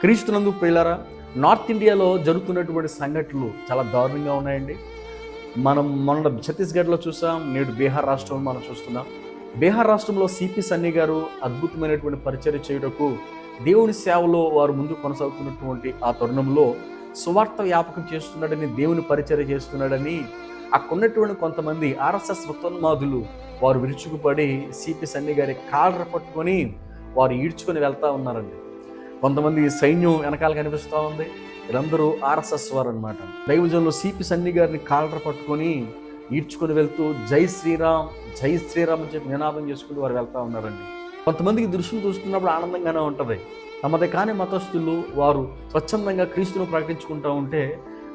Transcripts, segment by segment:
క్రీస్తునందు ప్రియులారా నార్త్ ఇండియాలో జరుగుతున్నటువంటి సంఘటనలు చాలా దారుణంగా ఉన్నాయండి. మనం మొన్న ఛత్తీస్గఢ్లో చూసాం నేడు బీహార్ రాష్ట్రం మనం చూస్తున్నాం. బీహార్ రాష్ట్రంలో సిపి సన్నీ గారు అద్భుతమైనటువంటి పరిచర్య చేయుటకు దేవుని సేవలో వారు ముందు కొనసాగుతున్నటువంటి ఆ తరుణంలో సువార్త వ్యాపకం చేస్తున్నాడని దేవుని పరిచయం చేస్తున్నాడని అక్కడున్నటువంటి కొంతమంది ఆర్ఎస్ఎస్ ఉత్తన్మాదులు వారు విరుచుకుపడి సిపి సన్ని గారి కాళ్ళ పట్టుకొని వారు ఈడ్చుకొని వెళ్తా ఉన్నారండి. కొంతమంది సైన్యం వెనకాల కనిపిస్తూ ఉంది. వీళ్ళందరూ ఆర్ఎస్ఎస్ వారు అనమాట దైవజంలో సిపి సన్ని గారిని కాలర పట్టుకొని ఈడ్చుకొని వెళ్తూ జై శ్రీరామ్ జై శ్రీరామ్ అని చెప్పి నినాదం చేసుకుంటూ వారు వెళ్తూ ఉన్నారండి. కొంతమందికి దృశ్యం చూస్తున్నప్పుడు ఆనందంగానే ఉంటుంది. తమది కాని మతస్థులు వారు స్వచ్ఛందంగా క్రీస్తును ప్రకటించుకుంటూ ఉంటే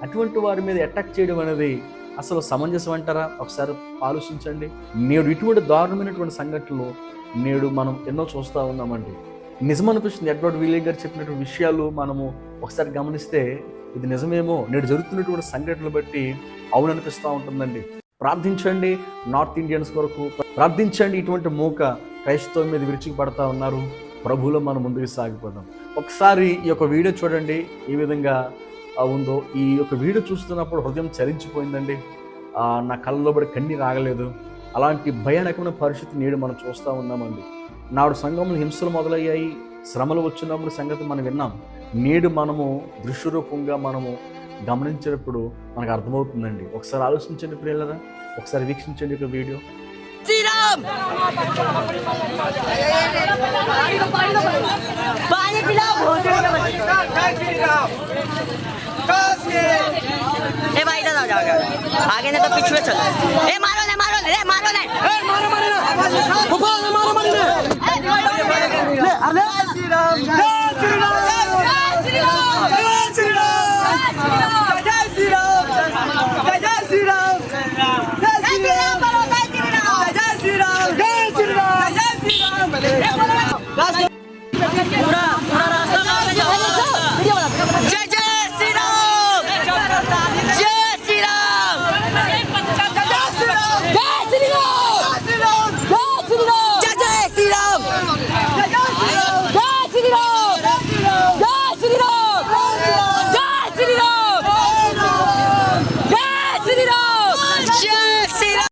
అటువంటి వారి మీద అటాక్ చేయడం అనేది అసలు సమంజసం అంటారా? ఒకసారి ఆలోచించండి. నేడు ఇటువంటి దారుణమైనటువంటి సంఘటనలు నేడు మనం ఎన్నో చూస్తూ ఉన్నామండి. నిజమనిపిస్తుంది. ఎడ్వర్డ్ విలే గారు చెప్పినటువంటి విషయాలు మనము ఒకసారి గమనిస్తే ఇది నిజమేమో నేడు జరుగుతున్నటువంటి సంఘటనలు బట్టి అవుననిపిస్తూ ఉంటుందండి. ప్రార్థించండి నార్త్ ఇండియన్స్ కొరకు ప్రార్థించండి ఇటువంటి మూక క్రైస్తవం మీద విరుచుకు పడతా ఉన్నారు. ప్రభువులో మనం ముందుకు సాగిపోదాం. ఒకసారి ఈ యొక్క వీడియో చూడండి ఏ విధంగా ఉందో. ఈ యొక్క వీడియో చూస్తున్నప్పుడు హృదయం చలించిపోయిందండి. నా కళ్ళలో పడి కన్నీ రాగలేదు అలాంటి భయానకమైన పరిస్థితి నేడు మనం చూస్తూ ఉన్నామండి. నాడు సంఘంలో హింసలు మొదలయ్యాయి శ్రమలు వచ్చినప్పుడు సంగతి మనం విన్నాం నేడు మనము దృశ్యరూపంగా మనము గమనించినప్పుడు మనకు అర్థమవుతుందండి ఒకసారి ఆలోచించండి ప్రియులరా ఒకసారి వీక్షించండి ఒక వీడియో श्रीराम पानी पिलाओ भोजन ए भाई इधर आ जाओ जाओ। आगे नहीं तो पीछे चलो ए मारो नहीं मारो नहीं ए मारो नहीं Não, não.